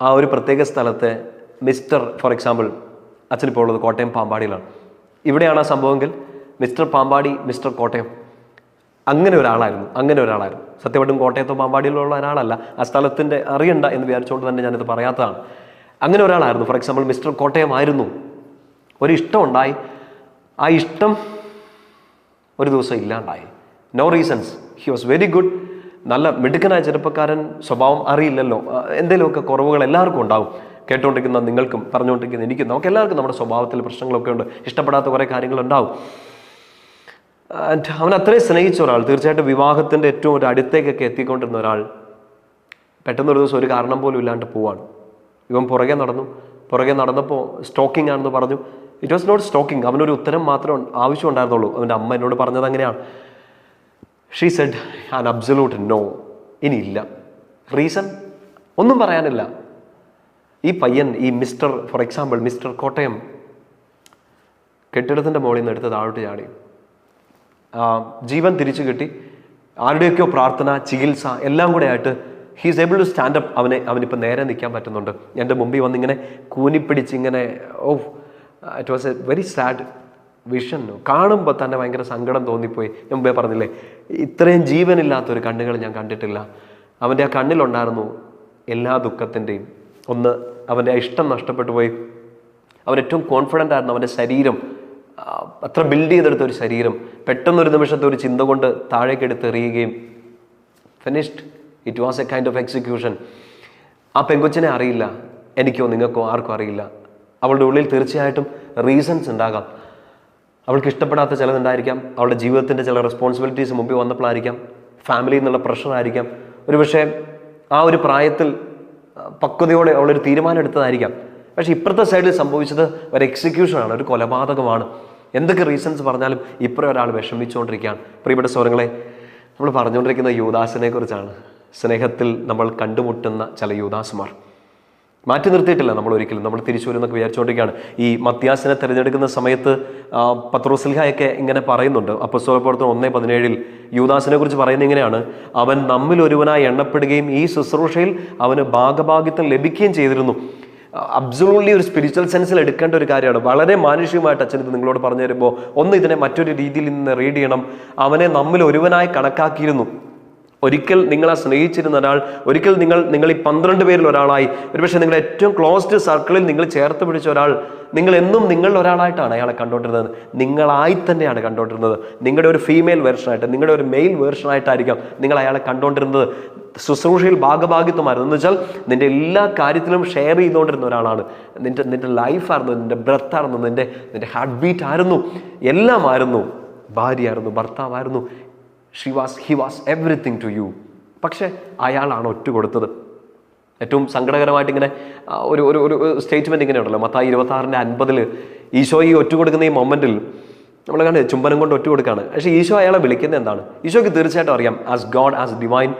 ആ ഒരു പ്രത്യേക സ്ഥലത്തെ മിസ്റ്റർ ഫോർ എക്സാമ്പിൾ അച്ഛനിപ്പോൾ ഉള്ളത് കോട്ടയം പാമ്പാടിയിലാണ്. ഇവിടെയാണ് ആ സംഭവമെങ്കിൽ മിസ്റ്റർ പാമ്പാടി മിസ്റ്റർ കോട്ടയം. അങ്ങനെ ഒരാളായിരുന്നു അങ്ങനെ ഒരാളായിരുന്നു. സത്യമായിട്ടും കോട്ടയത്തോ പാമ്പാടിയിലുള്ള ഒരാളല്ല. ആ സ്ഥലത്തിന്റെ അറിയണ്ട എന്ന് വിചാരിച്ചുകൊണ്ട് തന്നെ ഞാനിത് പറയാത്തതാണ്. അങ്ങനെ ഒരാളായിരുന്നു ഫോർ എക്സാമ്പിൾ മിസ്റ്റർ കോട്ടയം ആയിരുന്നു. ഒരു ഇഷ്ടം ഉണ്ടായി. ആ ഇഷ്ടം ഒരു ദിവസം ഇല്ലാണ്ടായി. No reasons he was very good നല്ല മിടുക്കനായ ചെറുപ്പക്കാരൻ സ്വഭാവം അറിയില്ലല്ലോ. എന്തെങ്കിലുമൊക്കെ കുറവുകൾ എല്ലാവർക്കും ഉണ്ടാവും കേട്ടുകൊണ്ടിരിക്കുന്ന നിങ്ങൾക്കും പറഞ്ഞുകൊണ്ടിരിക്കുന്ന എനിക്കും നമുക്ക് എല്ലാവർക്കും നമ്മുടെ സ്വഭാവത്തിൽ പ്രശ്നങ്ങളൊക്കെ ഉണ്ട്. ഇഷ്ടപ്പെടാത്ത കുറേ കാര്യങ്ങളുണ്ടാവും അവൻ അത്രയും സ്നേഹിച്ച ഒരാൾ തീർച്ചയായിട്ടും വിവാഹത്തിന്റെ ഏറ്റവും ഒരു അടുത്തേക്കൊക്കെ എത്തിക്കൊണ്ടിരുന്ന ഒരാൾ പെട്ടെന്നൊരു ദിവസം ഒരു കാരണം പോലും ഇല്ലാണ്ട് പോവാണ്. ഇവൻ പുറകെ നടന്നു. പുറകെ നടന്നപ്പോൾ സ്റ്റോക്കിംഗ് ആണെന്ന് പറഞ്ഞു. ഇറ്റ് വാസ് നോട്ട് സ്റ്റോക്കിംഗ് അവനൊരു ഉത്തരം മാത്രം ആവശ്യം ഉണ്ടായിരുന്നുള്ളൂ. അവന്റെ അമ്മ എന്നോട് പറഞ്ഞത് അങ്ങനെയാണ് she said an absolute no ഇനിയില്ല റീസൺ ഒന്നും പറയാനില്ല. ഈ പയ്യൻ ഈ mister for example mister Kottayam കെട്ടിടത്തിന്റെ മുകളിൽ നിന്ന് എടുത്ത് താഴോട്ട് ചാടി. ജീവൻ തിരിച്ചു കിട്ടി. ആരുടെയൊക്കെയോ പ്രാർത്ഥന ചികിത്സ എല്ലാം കൂടെ ആയിട്ട് he's able to stand up അവനെ അവനിപ്പോൾ നേരെ നിൽക്കാൻ പറ്റുന്നുണ്ട്. എന്റെ മുമ്പിൽ വന്നിങ്ങനെ കൂനിപ്പിടിച്ച് ഇങ്ങനെ ഓ it was a very sad vision കാണുമ്പോൾ തന്നെ ഭയങ്കര സങ്കടം തോന്നിപ്പോയി. ഞാൻ മുമ്പേ പറഞ്ഞില്ലേ ഇത്രയും ജീവനില്ലാത്തൊരു കണ്ണുകൾ ഞാൻ കണ്ടിട്ടില്ല. അവന്റെ ആ കണ്ണിലുണ്ടായിരുന്നു എല്ലാ ദുഃഖത്തിന്റെയും. ഒന്ന് അവന്റെ ആ ഇഷ്ടം നഷ്ടപ്പെട്ടു പോയി. അവൻ ഏറ്റവും കോൺഫിഡന്റ് ആയിരുന്നു. അവന്റെ ശരീരം അത്ര ബിൽഡ് ചെയ്തെടുത്ത ഒരു ശരീരം. പെട്ടെന്നൊരു നിമിഷത്തെ ഒരു ചിന്ത കൊണ്ട് താഴേക്ക് എടുത്ത് എറിയുകയും finished it was a kind of execution ആ പെങ്കൊച്ചിനെ അറിയില്ല. എനിക്കോ നിങ്ങൾക്കോ ആർക്കും അറിയില്ല. അവളുടെ ഉള്ളിൽ തീർച്ചയായിട്ടും റീസൺസ് ഉണ്ടാകാം. അവൾക്ക് ഇഷ്ടപ്പെടാത്ത ചിലതുണ്ടായിരിക്കാം. അവളുടെ ജീവിതത്തിന്റെ ചില റെസ്പോൺസിബിലിറ്റീസ് മുമ്പിൽ വന്നപ്പോഴായിരിക്കാം. ഫാമിലിയിൽ നിന്നുള്ള പ്രഷർ ആയിരിക്കാം. ഒരുപക്ഷെ ആ ഒരു പ്രായത്തിൽ പക്വതയോടെ അവളൊരു തീരുമാനം എടുത്തതായിരിക്കാം. പക്ഷേ ഇപ്പുറത്തെ സൈഡിൽ സംഭവിച്ചത് ഒരു എക്സിക്യൂഷനാണ് ഒരു കൊലപാതകമാണ്. എന്തൊക്കെ റീസൺസ് പറഞ്ഞാലും ഇപ്പുറം ഒരാൾ വിഷമിച്ചുകൊണ്ടിരിക്കുകയാണ്. പ്രിയപ്പെട്ട സ്വരങ്ങളെ നമ്മൾ പറഞ്ഞുകൊണ്ടിരിക്കുന്ന യൂദാസിനെ കുറിച്ചാണ് സ്നേഹത്തിൽ നമ്മൾ കണ്ടുമുട്ടുന്ന ചില യൂദാസുമാർ. മാറ്റി നിർത്തിയിട്ടില്ല നമ്മൾ ഒരിക്കലും നമ്മൾ തിരിച്ചു വരുന്നൊക്കെ വിചാരിച്ചുകൊണ്ടിരിക്കുകയാണ്. ഈ മത്യാസിനെ തിരഞ്ഞെടുക്കുന്ന സമയത്ത് പത്രോസിൽഹയൊക്കെ ഇങ്ങനെ പറയുന്നുണ്ട്. അപ്പസ്തോലപ്രവർത്തനം ഒന്നേ പതിനേഴിൽ യൂദാസിനെ കുറിച്ച് പറയുന്നത് ഇങ്ങനെയാണ്. അവൻ നമ്മിൽ ഒരുവനായി എണ്ണപ്പെടുകയും ഈ ശുശ്രൂഷയിൽ അവന് ഭാഗഭാഗ്യത്വം ലഭിക്കുകയും ചെയ്തിരുന്നു. അബ്സലൂട്ട്ലി ഒരു സ്പിരിച്വൽ സെൻസിൽ എടുക്കേണ്ട ഒരു കാര്യമാണ്. വളരെ മാനുഷികമായിട്ട് അച്ഛൻ ഇത് നിങ്ങളോട് പറഞ്ഞു തരുമ്പോൾ ഒന്ന് ഇതിനെ മറ്റൊരു രീതിയിൽ നിന്ന് റീഡ് ചെയ്യണം. അവനെ നമ്മിൽ ഒരുവനായി കണക്കാക്കിയിരുന്നു. ഒരിക്കൽ നിങ്ങളെ സ്നേഹിച്ചിരുന്ന ഒരാൾ ഒരിക്കൽ നിങ്ങൾ നിങ്ങൾ ഈ പന്ത്രണ്ട് പേരിൽ ഒരാളായി ഒരുപക്ഷെ നിങ്ങളുടെ ഏറ്റവും ക്ലോസ്ഡ് സർക്കിളിൽ നിങ്ങൾ ചേർത്ത് പിടിച്ച ഒരാൾ നിങ്ങൾ എന്നും നിങ്ങളുടെ ഒരാളായിട്ടാണ് അയാളെ കണ്ടുകൊണ്ടിരുന്നത്. നിങ്ങളായി തന്നെയാണ് കണ്ടുകൊണ്ടിരുന്നത്. നിങ്ങളുടെ ഒരു ഫീമെയിൽ വേർഷനായിട്ട് നിങ്ങളുടെ ഒരു മെയിൽ വേർഷനായിട്ടായിരിക്കാം നിങ്ങൾ അയാളെ കണ്ടുകൊണ്ടിരുന്നത്. ശുശ്രൂഷയിൽ ഭാഗഭാഗിത്വമായിരുന്നു. എന്ന് വെച്ചാൽ നിന്റെ എല്ലാ കാര്യത്തിലും ഷെയർ ചെയ്തുകൊണ്ടിരുന്ന ഒരാളാണ്. നിന്റെ നിന്റെ ലൈഫായിരുന്നു നിന്റെ ബ്രത്തായിരുന്നു നിന്റെ നിന്റെ ഹാർട്ട് ബീറ്റ് ആയിരുന്നു എല്ലാമായിരുന്നു. ഭാര്യയായിരുന്നു ഭർത്താവായിരുന്നു she was he was everything to you പക്ഷേ അയാളാണ് ഒറ്റ കൊടുത്തത്. ഏറ്റവും സങ്കടകരമായിട്ട് ഇങ്ങനെ ഒരു ഒരു ഒരു സ്റ്റേറ്റ്മെന്റ് ഇങ്ങനെ ഉണ്ടല്ലോ മത്തായി ഇരുപത്താറിന്റെ അൻപതിൽ ഈശോ ഈ ഒറ്റ കൊടുക്കുന്ന ഈ മൊമെന്റിൽ നമ്മൾ കണ്ട് ചുംബനം കൊണ്ട് ഒറ്റ കൊടുക്കുകയാണ് പക്ഷേ ഈശോ അയാളെ വിളിക്കുന്നത് എന്താണ്? ഈശോയ്ക്ക് തീർച്ചയായിട്ടും അറിയാം. ആസ് ഗോഡ് ആസ് ഡിവൈൻ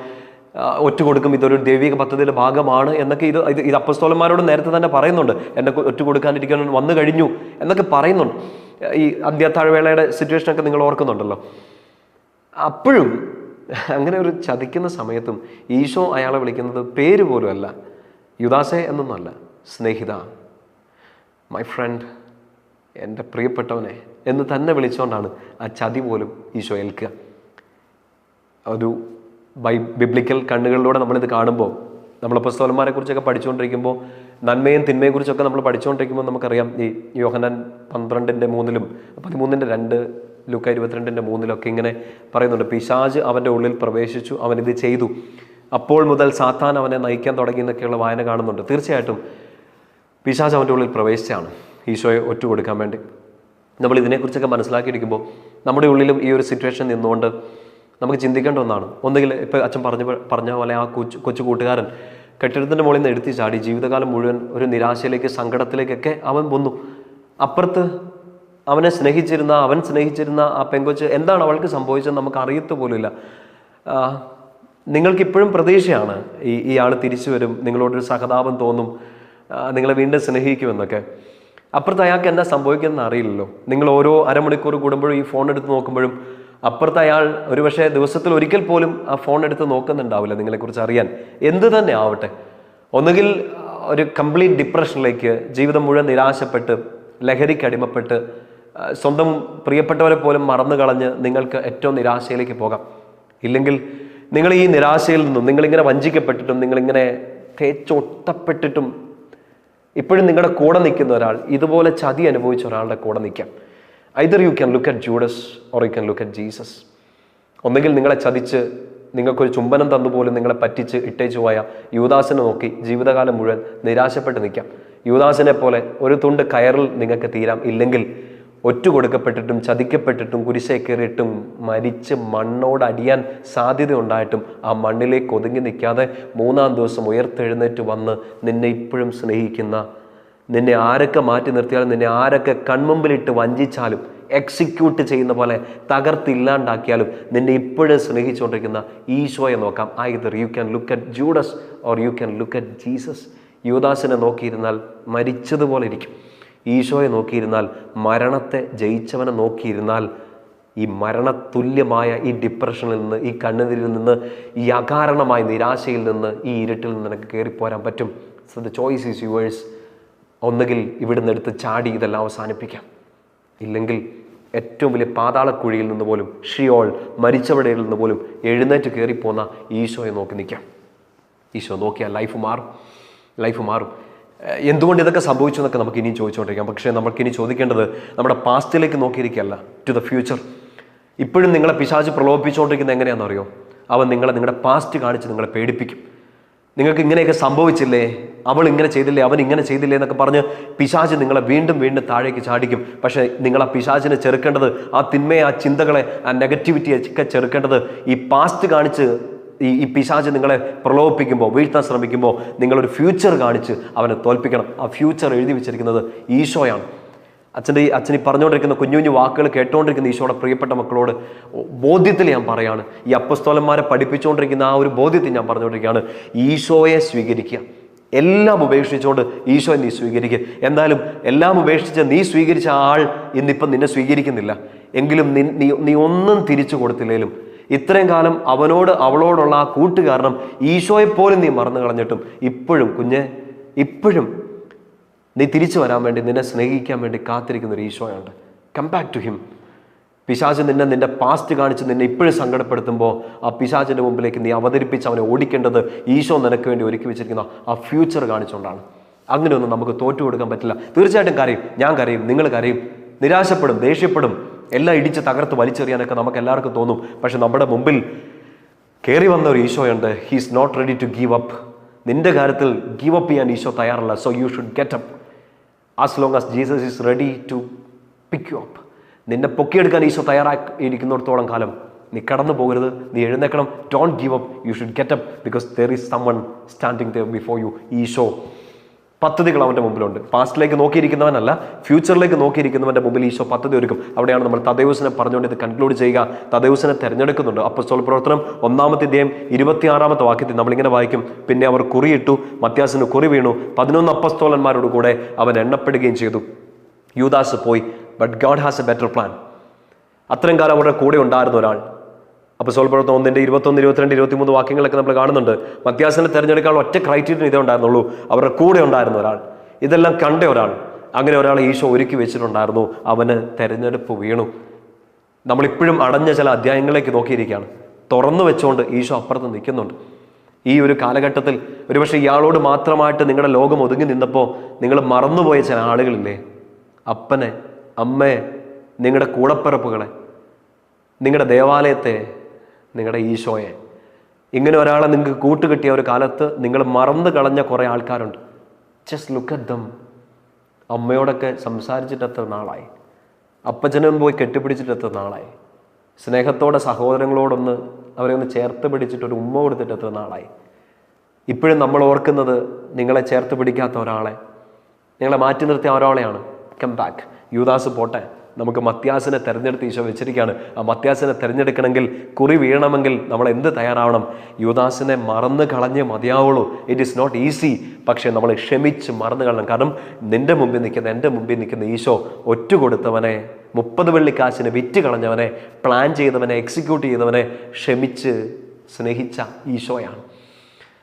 ഒറ്റ കൊടുക്കും. ഇതൊരു ദൈവിക പദ്ധതിയുടെ ഭാഗമാണ് എന്നൊക്കെ ഇത് ഇത് ഇത് അപ്പസ്തോലന്മാരോട് നേരത്തെ തന്നെ പറയുന്നുണ്ട്. എന്നെ ഒറ്റ കൊടുക്കാനിരിക്കാൻ വന്നു കഴിഞ്ഞു എന്നൊക്കെ പറയുന്നുണ്ട്. ഈ അന്ത്യത്താഴ്വേളയുടെ സിറ്റുവേഷനൊക്കെ നിങ്ങൾ ഓർക്കുന്നുണ്ടല്ലോ. അപ്പോഴും അങ്ങനെ ഒരു ചതിക്കുന്ന സമയത്തും ഈശോ അയാളെ വിളിക്കുന്നത് പേര് പോലും അല്ല. യുദാസെ എന്നൊന്നല്ല സ്നേഹിത. മൈ ഫ്രണ്ട് എന്റെ പ്രിയപ്പെട്ടവനെ എന്ന് തന്നെ വിളിച്ചുകൊണ്ടാണ് ആ ചതി പോലും ഈശോ ഏൽക്കുക. ഒരു ബൈ ബിബ്ലിക്കൽ കണ്ണുകളിലൂടെ നമ്മളിത് കാണുമ്പോൾ നമ്മൾ പുസ്തകന്മാരെ കുറിച്ചൊക്കെ പഠിച്ചുകൊണ്ടിരിക്കുമ്പോൾ നന്മയും തിന്മയെ കുറിച്ചൊക്കെ നമ്മൾ പഠിച്ചുകൊണ്ടിരിക്കുമ്പോൾ നമുക്കറിയാം ഈ യോഹനാൻ പന്ത്രണ്ടിന്റെ മൂന്നിലും പതിമൂന്നിന്റെ രണ്ട് ലൂക്ക ഇരുപത്തിരണ്ടിന്റെ മൂന്നിലൊക്കെ ഇങ്ങനെ പറയുന്നുണ്ട്. പിശാജ് അവന്റെ ഉള്ളിൽ പ്രവേശിച്ചു. അവൻ ഇത് ചെയ്തു. അപ്പോൾ മുതൽ സാത്താൻ അവനെ നയിക്കാൻ തുടങ്ങി എന്നൊക്കെയുള്ള വായന കാണുന്നുണ്ട്. തീർച്ചയായിട്ടും പിശാജ് അവന്റെ ഉള്ളിൽ പ്രവേശിച്ചാണ് ഈശോയെ ഒറ്റ കൊടുക്കാൻ വേണ്ടി. നമ്മൾ ഇതിനെക്കുറിച്ചൊക്കെ മനസ്സിലാക്കിയിരിക്കുമ്പോൾ നമ്മുടെ ഉള്ളിലും ഈ ഒരു സിറ്റുവേഷൻ നിന്നുകൊണ്ട് നമുക്ക് ചിന്തിക്കേണ്ട ഒന്നാണ്. ഒന്നുകിൽ ഇപ്പോൾ അച്ഛൻ പറഞ്ഞ പറഞ്ഞ പോലെ ആ കൊച്ചു കൊച്ചു കൂട്ടുകാരൻ കെട്ടിടത്തിന്റെ മുകളിൽ നിന്ന് എടുത്തി ചാടി. ജീവിതകാലം മുഴുവൻ ഒരു നിരാശയിലേക്ക് സങ്കടത്തിലേക്കൊക്കെ അവൻ വന്നു. അപ്പുറത്ത് അവനെ സ്നേഹിച്ചിരുന്ന അവൻ സ്നേഹിച്ചിരുന്ന ആ പെങ്കൊച്ച് എന്താണ് അവൾക്ക് സംഭവിച്ചത് നമുക്ക് അറിയത്ത് പോലുമില്ല. നിങ്ങൾക്കിപ്പോഴും പ്രതീക്ഷയാണ് ഈ ഈ ആൾ തിരിച്ചു വരും നിങ്ങളോടൊരു സഹതാപം തോന്നും നിങ്ങളെ വീണ്ടും സ്നേഹിക്കുമെന്നൊക്കെ അപ്പുറത്ത് അയാൾക്ക് എന്താ സംഭവിക്കുന്നതെന്ന് അറിയില്ലല്ലോ. നിങ്ങൾ ഓരോ അരമണിക്കൂർ കൂടുമ്പോഴും ഈ ഫോൺ എടുത്ത് നോക്കുമ്പോഴും അപ്പുറത്ത് അയാൾ ഒരുപക്ഷെ ദിവസത്തിൽ ഒരിക്കൽ പോലും ആ ഫോൺ എടുത്ത് നോക്കുന്നുണ്ടാവില്ല നിങ്ങളെക്കുറിച്ച് അറിയാൻ. എന്ത് തന്നെ ആവട്ടെ. ഒന്നുകിൽ ഒരു കംപ്ലീറ്റ് ഡിപ്രഷനിലേക്ക് ജീവിതം മുഴുവൻ നിരാശപ്പെട്ട് ലഹരിക്ക് അടിമപ്പെട്ട് ആ, സ്വന്തം പ്രിയപ്പെട്ടവരെ പോലും മറന്നു കളഞ്ഞ് നിങ്ങൾക്ക് ഏറ്റവും നിരാശയിലേക്ക് പോകാം. ഇല്ലെങ്കിൽ നിങ്ങൾ ഈ നിരാശയിൽ നിന്നും നിങ്ങളിങ്ങനെ വഞ്ചിക്കപ്പെട്ടിട്ടും നിങ്ങളിങ്ങനെ തേച്ചൊട്ടപ്പെട്ടിട്ടും ഇപ്പോഴും നിങ്ങളുടെ കൂടെ നിൽക്കുന്ന ഒരാൾ ഇതുപോലെ ചതി അനുഭവിച്ച ഒരാളുടെ കൂടെ നിൽക്കാം. Either you can look at Judas or you can look at Jesus ഒന്നുകിൽ നിങ്ങളെ ചതിച്ച് നിങ്ങൾക്കൊരു ചുംബനം തന്നുപോലും നിങ്ങളെ പറ്റിച്ച് ഇട്ടേച്ചു പോയ യൂദാസിനെ നോക്കി ജീവിതകാലം മുഴുവൻ നിരാശപ്പെട്ട് നിൽക്കാം. യൂദാസിനെ പോലെ ഒരു തുണ്ട് കയറിൽ നിങ്ങൾക്ക് തീരാം. ഇല്ലെങ്കിൽ ഒറ്റ കൊടുക്കപ്പെട്ടിട്ടും ചതിക്കപ്പെട്ടിട്ടും കുരിശേ കയറിയിട്ടും മരിച്ച് മണ്ണോട് അടിയാൻ സാധ്യത ഉണ്ടായിട്ടും ആ മണ്ണിലേക്ക് ഒതുങ്ങി നിൽക്കാതെ മൂന്നാം ദിവസം ഉയർത്തെഴുന്നേറ്റ് വന്ന് നിന്നെ ഇപ്പോഴും സ്നേഹിക്കുന്ന നിന്നെ ആരൊക്കെ മാറ്റി നിർത്തിയാലും നിന്നെ ആരൊക്കെ കൺമുമ്പിലിട്ട് വഞ്ചിച്ചാലും എക്സിക്യൂട്ട് ചെയ്യുന്ന പോലെ തകർത്തില്ലാണ്ടാക്കിയാലും നിന്നെ ഇപ്പോഴും സ്നേഹിച്ചുകൊണ്ടിരിക്കുന്ന ഈശോയെ നോക്കാം. Either you can look at Judas or you can look at Jesus യുവദാസിനെ നോക്കിയിരുന്നാൽ മരിച്ചതുപോലെ ഇരിക്കും. ഈശോയെ നോക്കിയിരുന്നാൽ മരണത്തെ ജയിച്ചവനെ നോക്കിയിരുന്നാൽ ഈ മരണതുല്യമായ ഈ ഡിപ്രഷനിൽ നിന്ന് ഈ കണ്ണുനീരിൽ നിന്ന് ഈ അകാരണമായ നിരാശയിൽ നിന്ന് ഈ ഇരുട്ടിൽ നിന്ന് നിനക്ക് കയറിപ്പോരാൻ പറ്റും. So the choice is yours ഒന്നുകിൽ ഇവിടുന്ന് എടുത്ത് ചാടി ഇതെല്ലാം അവസാനിപ്പിക്കാം. ഇല്ലെങ്കിൽ ഏറ്റവും വലിയ പാതാളക്കുഴിയിൽ നിന്ന് പോലും ഷിയോൾ മരിച്ചവടയിൽ നിന്ന് പോലും എഴുന്നേറ്റ് കയറിപ്പോന്ന ഈശോയെ നോക്കി നിൽക്കാം. ഈശോ നോക്കിയാൽ ലൈഫ് മാറും. ലൈഫ് മാറും. എന്തുകൊണ്ട് ഇതൊക്കെ സംഭവിച്ചു എന്നൊക്കെ നമുക്ക് ഇനിയും ചോദിച്ചുകൊണ്ടിരിക്കാം. പക്ഷേ നമുക്കിനി ചോദിക്കേണ്ടത് നമ്മുടെ പാസ്റ്റിലേക്ക് നോക്കിയിരിക്കുകയല്ല ടു ദ ഫ്യൂച്ചർ ഇപ്പോഴും നിങ്ങളെ പിശാച് പ്രലോഭിപ്പിച്ചുകൊണ്ടിരിക്കുന്നത് എങ്ങനെയാണെന്നറിയോ അവൻ നിങ്ങളെ നിങ്ങളുടെ പാസ്റ്റ് കാണിച്ച് നിങ്ങളെ പേടിപ്പിക്കും. നിങ്ങൾക്ക് ഇങ്ങനെയൊക്കെ സംഭവിച്ചില്ലേ? അവൾ ഇങ്ങനെ ചെയ്തില്ലേ? അവൻ ഇങ്ങനെ ചെയ്തില്ലേ എന്നൊക്കെ പറഞ്ഞ് പിശാച് നിങ്ങളെ വീണ്ടും വീണ്ടും താഴേക്ക് ചാടിക്കും. പക്ഷേ നിങ്ങൾ ആ പിശാചിനെ ചെറുക്കേണ്ടത് ആ തിന്മയെ ആ ചിന്തകളെ ആ നെഗറ്റിവിറ്റിയെ ഒക്കെ ചെറുക്കേണ്ടത് ഈ പാസ്റ്റ് കാണിച്ച് ഈ ഈ പിശാജ് നിങ്ങളെ പ്രലോഭിപ്പിക്കുമ്പോൾ വീഴ്ത്താൻ ശ്രമിക്കുമ്പോൾ നിങ്ങളൊരു ഫ്യൂച്ചർ കാണിച്ച് അവനെ തോൽപ്പിക്കണം. ആ ഫ്യൂച്ചർ എഴുതി വെച്ചിരിക്കുന്നത് ഈശോയാണ്. അച്ഛന്റെ ഈ അച്ഛൻ ഈ പറഞ്ഞുകൊണ്ടിരിക്കുന്ന കുഞ്ഞു കുഞ്ഞു വാക്കുകൾ കേട്ടുകൊണ്ടിരിക്കുന്ന ഈശോയുടെ പ്രിയപ്പെട്ട മക്കളോട് ബോധ്യത്തിൽ ഞാൻ പറയാണ്. ഈ അപ്പസ്തോലന്മാരെ പഠിപ്പിച്ചുകൊണ്ടിരിക്കുന്ന ആ ഒരു ബോധ്യത്തിൽ ഞാൻ പറഞ്ഞുകൊണ്ടിരിക്കുകയാണ്. ഈശോയെ സ്വീകരിക്കുക. എല്ലാം ഉപേക്ഷിച്ചുകൊണ്ട് ഈശോയെ നീ സ്വീകരിക്കുക. എന്നാലും എല്ലാം ഉപേക്ഷിച്ച് നീ സ്വീകരിച്ച ആൾ ഇന്നിപ്പം നിന്നെ സ്വീകരിക്കുന്നില്ല. എങ്കിലും നി- നീ ഒന്നും തിരിച്ചു കൊടുത്തില്ലേലും ഇത്രയും കാലം അവനോട് അവളോടുള്ള ആ കൂട്ടുകാരണം ഈശോയെപ്പോലും നീ മറന്നു കളഞ്ഞിട്ടും ഇപ്പോഴും കുഞ്ഞെ ഇപ്പോഴും നീ തിരിച്ചു വരാൻ വേണ്ടി നിന്നെ സ്നേഹിക്കാൻ വേണ്ടി കാത്തിരിക്കുന്ന ഒരു ഈശോയുണ്ട് കം ബാക്ക് ടു ഹിം പിശാച് നിന്നെ നിന്റെ പാസ്റ്റ് കാണിച്ച് നിന്നെ ഇപ്പോഴും സങ്കടപ്പെടുത്തുമ്പോൾ ആ പിശാചിന്റെ മുമ്പിലേക്ക് നീ അവതരിപ്പിച്ച് അവനെ ഓടിക്കേണ്ടത് ഈശോ നിനക്ക് വേണ്ടി ഒരുക്കി വെച്ചിരിക്കുന്ന ആ ഫ്യൂച്ചർ കാണിച്ചുകൊണ്ടാണ്. അങ്ങനെയൊന്നും നമുക്ക് തോറ്റു കൊടുക്കാൻ പറ്റില്ല. തീർച്ചയായിട്ടും കരയും. ഞാൻ കരയും. നിങ്ങൾ കരയും. നിരാശപ്പെടും. ദേഷ്യപ്പെടും. എല്ലാം ഇടിച്ച് തകർത്ത് വലിച്ചെറിയാനൊക്കെ നമുക്ക് എല്ലാവർക്കും തോന്നും. പക്ഷെ നമ്മുടെ മുമ്പിൽ കയറി വന്ന ഒരു ഈശോയുണ്ട് he's not ready to give up നിന്റെ കാര്യത്തിൽ ഗീവ് അപ്പ് ചെയ്യാൻ ഈശോ തയ്യാറല്ല. So you should get up as long as Jesus is ready to pick you up നിന്നെ പൊക്കിയെടുക്കാൻ ഈശോ തയ്യാറാക്കിയിരിക്കുന്നിടത്തോളം കാലം നീ കടന്നു പോകരുത്. നീ എഴുന്നേക്കണം don't give up you should get up because there is someone standing there before you Isho. പദ്ധതികൾ അവന്റെ മുമ്പിലുണ്ട്. പാസ്റ്റിലേക്ക് നോക്കിയിരിക്കുന്നവനല്ല ഫ്യൂച്ചറിലേക്ക് നോക്കിയിരിക്കുന്നവന്റെ മുമ്പിൽ ഈശോ പദ്ധതി ഒരുക്കും. അവിടെയാണ് നമ്മൾ തദേവസിനെ പറഞ്ഞുകൊണ്ട് ഇത് കൺക്ലൂഡ് ചെയ്യുക. തദേവസിനെ തിരഞ്ഞെടുക്കുന്നുണ്ട്. അപ്പസ്തോല പ്രവർത്തനം ഒന്നാമത്തെ ഇദ്ദേഹം ഇരുപത്തിയാറാമത്തെ വാക്യത്തിൽ നമ്മളിങ്ങനെ വായിക്കും. പിന്നെ അവർ കുറിയിട്ടു മത്യാസിന് കുറി വീണു. പതിനൊന്ന് അപ്പസ്തോലന്മാരോട് കൂടെ അവൻ എണ്ണപ്പെടുകയും ചെയ്തു. യൂദാസ് പോയി. But God has a better plan അത്രയും കാലം അവരുടെ കൂടെ ഉണ്ടായിരുന്ന ഒരാൾ. അപ്പോൾ സോൾപ്പുറത്ത് ഒന്നിന്റെ ഇരുപത്തൊന്ന് ഇരുപത്തിരണ്ട് ഇരുപത്തിമൂന്ന് വാക്യങ്ങളൊക്കെ നമ്മൾ കാണുന്നുണ്ട്. മത്യാസിനെ തിരഞ്ഞെടുക്കാൻ ഒറ്റ ക്രൈറ്റീരിയൻ ഇതേ ഉണ്ടായിരുന്നുള്ളൂ അവരുടെ കൂടെ ഉണ്ടായിരുന്ന ഒരാൾ. ഇതെല്ലാം കണ്ട ഒരാൾ. അങ്ങനെ ഒരാൾ ഈശോ ഒരുക്കി വെച്ചിട്ടുണ്ടായിരുന്നു. അവന് തെരഞ്ഞെടുപ്പ് വീണു. നമ്മളിപ്പോഴും അടഞ്ഞ ചില അധ്യായങ്ങളിലേക്ക് നോക്കിയിരിക്കുകയാണ്. തുറന്നു വെച്ചുകൊണ്ട് ഈശോ അപ്പുറത്ത് നിൽക്കുന്നുണ്ട്. ഈ ഒരു കാലഘട്ടത്തിൽ ഒരുപക്ഷെ ഇയാളോട് മാത്രമായിട്ട് നിങ്ങളുടെ ലോകം ഒതുങ്ങി നിന്നപ്പോൾ നിങ്ങൾ മറന്നുപോയ ചില ആളുകളില്ലേ? അപ്പനെ അമ്മയെ നിങ്ങളുടെ കൂടപ്പിറപ്പുകളെ നിങ്ങളുടെ ദേവാലയത്തെ നിങ്ങളുടെ ഈശോയെ. ഇങ്ങനെ ഒരാളെ നിങ്ങൾക്ക് കൂട്ടുകിട്ടിയ ഒരു കാലത്ത് നിങ്ങൾ മറന്നു കളഞ്ഞ കുറേ ആൾക്കാരുണ്ട്. ജസ്റ്റ് ലുക്ക് അറ്റ് ദം അമ്മയോടൊക്കെ സംസാരിച്ചിട്ട് എത്ര നാളായി. അപ്പച്ചനും പോയി കെട്ടിപ്പിടിച്ചിട്ട് എത്ര നാളായി. സ്നേഹത്തോടെ സഹോദരങ്ങളോടൊന്ന് അവരെ ഒന്ന് ചേർത്ത് പിടിച്ചിട്ട് ഒരു ഉമ്മ കൊടുത്തിട്ട് എത്ര നാളായി. ഇപ്പോഴും നമ്മൾ ഓർക്കുന്നത് നിങ്ങളെ ചേർത്ത് പിടിക്കാത്ത ഒരാളെ. നിങ്ങളെ മാറ്റി നിർത്തിയ ഒരാളെയാണ്. കം ബാക്ക് യൂദാസ് പോട്ടെ. നമുക്ക് മത്യാസിനെ തിരഞ്ഞെടുത്ത് ഈശോ വെച്ചിരിക്കുകയാണ്. ആ മത്യാസിനെ തിരഞ്ഞെടുക്കണമെങ്കിൽ കുറി വീഴണമെങ്കിൽ നമ്മൾ എന്ത് തയ്യാറാവണം? യുവദാസിനെ മറന്ന് കളഞ്ഞ് മതിയാവുള്ളൂ. ഇറ്റ് ഈസ് നോട്ട് ഈസി പക്ഷേ നമ്മൾ ക്ഷമിച്ച് മറന്നു കളയണം കാരണം നിന്റെ മുമ്പിൽ നിൽക്കുന്ന എന്റെ മുമ്പിൽ നിൽക്കുന്ന ഈശോ ഒറ്റ കൊടുത്തവനെ മുപ്പത് വെള്ളിക്കാശിനെ വിറ്റ് കളഞ്ഞവനെ പ്ലാൻ ചെയ്തവനെ എക്സിക്യൂട്ട് ചെയ്തവനെ ക്ഷമിച്ച് സ്നേഹിച്ച ഈശോയാണ്.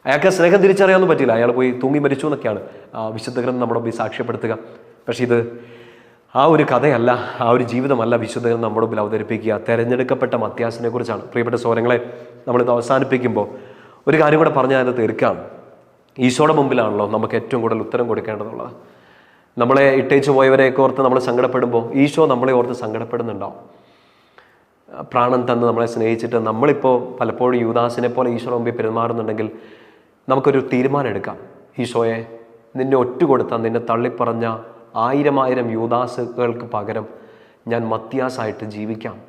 അയാൾക്ക് സ്നേഹം തിരിച്ചറിയാനൊന്നും പറ്റില്ല അയാൾ പോയി തൂങ്ങി മരിച്ചു എന്നൊക്കെയാണ് വിശുദ്ധഗ്രന്ഥം വിശുദ്ധ ഗ്രന്ഥം നമ്മുടെ മുമ്പിൽ സാക്ഷ്യപ്പെടുത്തുക. പക്ഷേ ഇത് ആ ഒരു കഥയല്ല ആ ഒരു ജീവിതമല്ല വിശുദ്ധ ഗ്രന്ഥം നമ്മുടെ മുമ്പിൽ അവതരിപ്പിക്കുക. തെരഞ്ഞെടുക്കപ്പെട്ട മത്യാസിനെ കുറിച്ചാണ്. പ്രിയപ്പെട്ട സോരങ്ങളെ നമ്മളിത് അവസാനിപ്പിക്കുമ്പോൾ ഒരു കാര്യം കൂടെ പറഞ്ഞാൽ അത് തീർക്കാം. ഈശോയുടെ മുമ്പിലാണല്ലോ നമുക്ക് ഏറ്റവും കൂടുതൽ ഉത്തരം കൊടുക്കേണ്ടതുള്ളത്. നമ്മളെ ഇട്ടേച്ചു പോയവരെയൊക്കെ ഓർത്ത് നമ്മൾ സങ്കടപ്പെടുമ്പോൾ ഈശോ നമ്മളെ ഓർത്ത് സങ്കടപ്പെടുന്നുണ്ടോ പ്രാണൻ തന്ന് നമ്മളെ സ്നേഹിച്ചിട്ട് നമ്മളിപ്പോൾ പലപ്പോഴും യൂദാസിനെ പോലെ ഈശോയുടെ മുമ്പിൽ പെരുമാറുന്നുണ്ടെങ്കിൽ നമുക്കൊരു തീരുമാനം എടുക്കാം. ഈശോയെ നിന്നെ ഒറ്റ കൊടുത്ത നിന്നെ തള്ളിപ്പറഞ്ഞ ആയിരം ആയിരം യൂദാസുകൾക്ക് പകരം ഞാൻ മത്യാസായിട്ട് ജീവിക്കാം.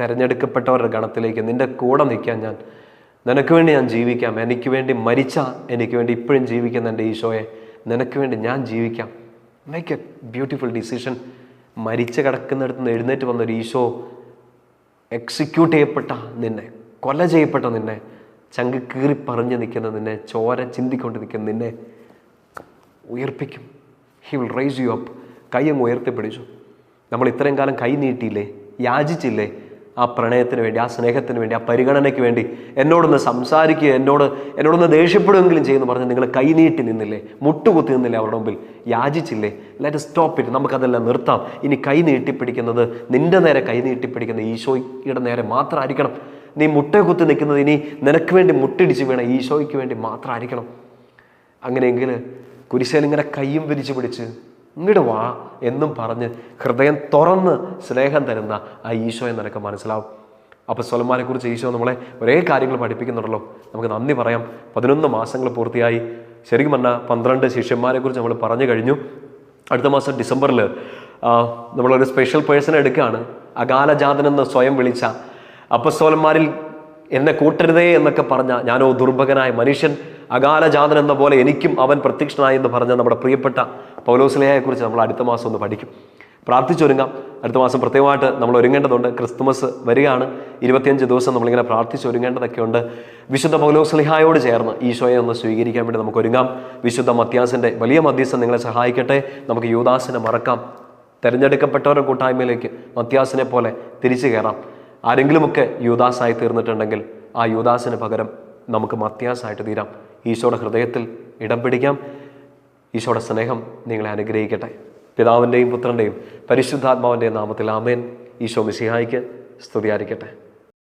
തിരഞ്ഞെടുക്കപ്പെട്ടവരുടെ ഗണത്തിലേക്ക് നിന്റെ കൂടെ നിൽക്കാൻ ഞാൻ നിനക്ക് വേണ്ടി ഞാൻ ജീവിക്കാം. എനിക്ക് വേണ്ടി മരിച്ച എനിക്ക് വേണ്ടി ഇപ്പോഴും ജീവിക്കുന്ന എന്റെ ഈശോയെ നിനക്ക് വേണ്ടി ഞാൻ ജീവിക്കാം. മേക്ക് എ ബ്യൂട്ടിഫുൾ ഡിസിഷൻ മരിച്ചു കിടക്കുന്നിടത്ത് നിന്ന് എഴുന്നേറ്റ് വന്നൊരു ഈശോ എക്സിക്യൂട്ട് ചെയ്യപ്പെട്ട നിന്നെ കൊല ചെയ്യപ്പെട്ട നിന്നെ ചങ്ക് കീറി പറഞ്ഞു നിൽക്കുന്ന നിന്നെ ചോര ചിന്തിക്കൊണ്ട് നിൽക്കുന്ന നിന്നെ ഉയർപ്പിക്കും. He will rise you up കൈ അങ്ങ് ഉയർത്തിപ്പിടിച്ചു നമ്മൾ ഇത്രയും കാലം കൈ നീട്ടിയില്ലേ? യാചിച്ചില്ലേ? ആ പ്രണയത്തിന് വേണ്ടി ആ സ്നേഹത്തിന് വേണ്ടി ആ പരിഗണനയ്ക്ക് വേണ്ടി എന്നോടൊന്ന് സംസാരിക്കുക എന്നോട് എന്നോടൊന്ന് ദേഷ്യപ്പെടുമെങ്കിലും ചെയ്യുന്നു പറഞ്ഞ് നിങ്ങൾ കൈ നീട്ടി നിന്നില്ലേ? മുട്ടുകുത്തി നിന്നില്ലേ അവരുടെ മുമ്പിൽ? യാചിച്ചില്ലേ? ലെറ്റ് സ്റ്റോപ്പ് ഇറ്റ് നമുക്കതെല്ലാം നിർത്താം. ഇനി കൈ നീട്ടിപ്പിടിക്കുന്നത് നിന്റെ നേരെ കൈ നീട്ടിപ്പിടിക്കുന്ന ഈശോയുടെ നേരെ മാത്രമായിരിക്കണം. നീ മുട്ടകുത്തി നിൽക്കുന്നത് ഇനി നിനക്ക് വേണ്ടി മുട്ടിടിച്ച് വേണം ഈശോയ്ക്ക് വേണ്ടി മാത്രമായിരിക്കണം. അങ്ങനെയെങ്കിൽ കുരിശേൽ ഇങ്ങനെ കയ്യും വിരിച്ചു പിടിച്ച് ഇങ്ങോട്ട് വാ എന്നും പറഞ്ഞ് ഹൃദയം തുറന്ന് സ്നേഹം തരുന്ന ആ ഈശോയെ നിനക്ക് മനസ്സിലാവും. അപ്പോൾ സ്വലന്മാരെ കുറിച്ച് ഈശോ നമ്മളെ ഒരേ കാര്യങ്ങൾ പഠിപ്പിക്കുന്നുണ്ടല്ലോ. നമുക്ക് നന്ദി പറയാം. പതിനൊന്ന് മാസങ്ങൾ പൂർത്തിയായി. ശരിക്കും പറഞ്ഞാൽ പന്ത്രണ്ട് ശിഷ്യന്മാരെ കുറിച്ച് നമ്മൾ പറഞ്ഞു കഴിഞ്ഞു. അടുത്ത മാസം ഡിസംബറിൽ നമ്മളൊരു സ്പെഷ്യൽ പേഴ്സൺ എടുക്കുകയാണ് അകാലജാതനെന്ന് സ്വയം വിളിച്ച. അപ്പസ്തോലന്മാരിൽ എന്നെ കൂട്ടരുതേ എന്നൊക്കെ പറഞ്ഞ ഞാനോ ദുർഭകനായ മനുഷ്യൻ അകാലജാതൻ എന്ന പോലെ എനിക്കും അവൻ പ്രത്യക്ഷനായി എന്ന് പറഞ്ഞ നമ്മുടെ പ്രിയപ്പെട്ട പൗലോസ്ലേഹയെക്കുറിച്ച് നമ്മൾ അടുത്ത മാസം ഒന്ന് പഠിക്കും. പ്രാർത്ഥിച്ചൊരുങ്ങാം. അടുത്ത മാസം പ്രത്യേകമായിട്ട് നമ്മൾ ഒരുങ്ങേണ്ടതുണ്ട്. ക്രിസ്തുമസ് വരികയാണ്. ഇരുപത്തിയഞ്ച് ദിവസം നമ്മളിങ്ങനെ പ്രാർത്ഥിച്ചൊരുങ്ങേണ്ടതൊക്കെ ഉണ്ട് വിശുദ്ധ പൗലോസ്ലിഹായോട് ചേർന്ന് ഈശോയെ ഒന്ന് സ്വീകരിക്കാൻ വേണ്ടി നമുക്ക് ഒരുങ്ങാം. വിശുദ്ധ മത്യാസിന്റെ വലിയ മധ്യസ്ഥം നിങ്ങളെ സഹായിക്കട്ടെ. നമുക്ക് യൂദാസിനെ മറക്കാം. തിരഞ്ഞെടുക്കപ്പെട്ടവരുടെ കൂട്ടായ്മയിലേക്ക് മത്യാസിനെ പോലെ തിരിച്ചു കയറാം. ആരെങ്കിലുമൊക്കെ യൂദാസായി തീർന്നിട്ടുണ്ടെങ്കിൽ ആ യൂദാസിന് പകരം നമുക്ക് മത്യാസായിട്ട് തീരാം. ഈശോയുടെ ഹൃദയത്തിൽ ഇടം പിടിക്കാം. ഈശോയുടെ സ്നേഹം നിങ്ങളെ അനുഗ്രഹിക്കട്ടെ. പിതാവിന്റെയും പുത്രന്റെയും പരിശുദ്ധാത്മാവിന്റെയും നാമത്തിൽ ആമേൻ. ഈശോ മിസിഹായിക്ക് സ്തുതിയായിരിക്കട്ടെ.